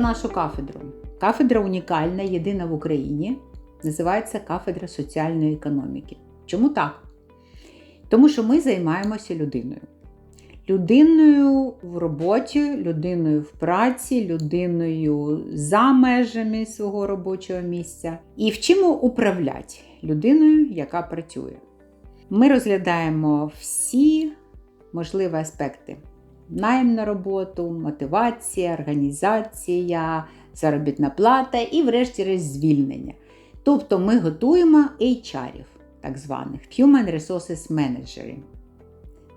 нашу кафедру. Кафедра унікальна, єдина в Україні. Називається кафедра соціальної економіки. Чому так? Тому що ми займаємося людиною. Людиною в роботі, людиною в праці, людиною за межами свого робочого місця. І вчимо управляти людиною, яка працює. Ми розглядаємо всі можливі аспекти: найм на роботу, мотивація, організація, заробітна плата і, врешті-решт, звільнення. Тобто ми готуємо HR, так званих Human Resources Manager.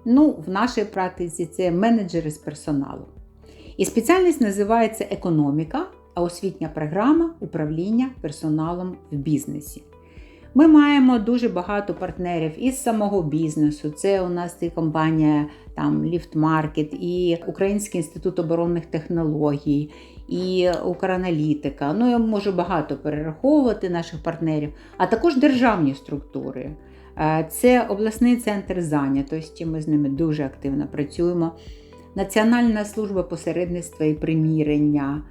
Ну, в нашій практиці це менеджери з персоналу. І спеціальність називається економіка, а освітня програма управління персоналом в бізнесі. Ми маємо дуже багато партнерів із самого бізнесу. Це у нас і компанія там Market, і Український інститут оборонних технологій, і Украналітика. Ну, я можу багато перераховувати наших партнерів, а також державні структури. Е, Це обласний центр зайнятості. Ми з ними дуже активно працюємо. Національна служба посередництва і примірення,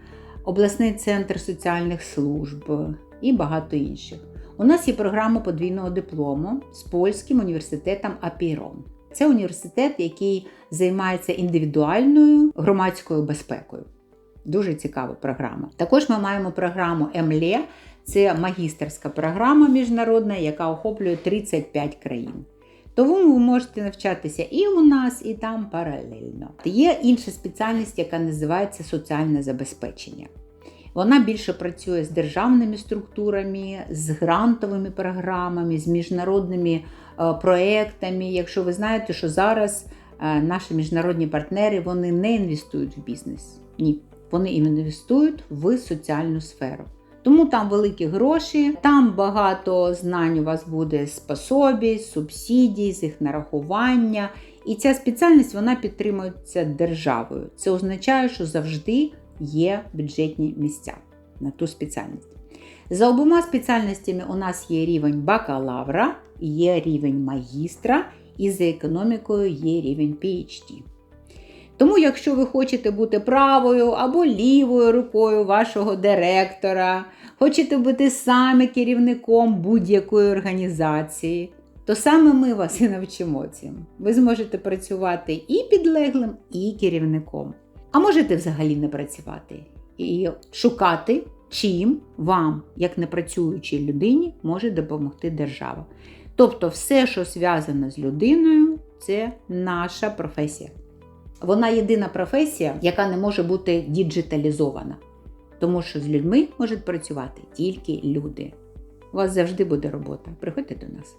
обласний центр соціальних служб і багато інших. У нас є програма подвійного диплому з польським університетом АПІРОН. Це університет, який займається індивідуальною громадською безпекою. Дуже цікава програма. Також ми маємо програму МЛЕ, це магістерська програма міжнародна, яка охоплює 35 країн. Тому ви можете навчатися і у нас, і там паралельно. Є інша спеціальність, яка називається соціальне забезпечення. Вона більше працює з державними структурами, з грантовими програмами, з міжнародними е, проектами. Якщо ви знаєте, що зараз е, наші міжнародні партнери вони не інвестують в бізнес. Ні, вони інвестують в соціальну сферу. Тому там великі гроші, там багато знань у вас буде з пособій, субсидій, з їх нарахування. І ця спеціальність вона підтримується державою. Це означає, що завжди є бюджетні місця на ту спеціальність. За обома спеціальностями у нас є рівень бакалавра, є рівень магістра, і за економікою є рівень PhD. Тому, якщо ви хочете бути правою або лівою рукою вашого директора, хочете бути саме керівником будь-якої організації, то саме ми вас і навчимо цим. Ви зможете працювати і підлеглим, і керівником. А можете взагалі не працювати і шукати, чим вам, як непрацюючій людині, може допомогти держава. Тобто, все, що зв'язано з людиною, це наша професія. Вона єдина професія, яка не може бути діджиталізована, тому що з людьми можуть працювати тільки люди. У вас завжди буде робота. Приходьте до нас.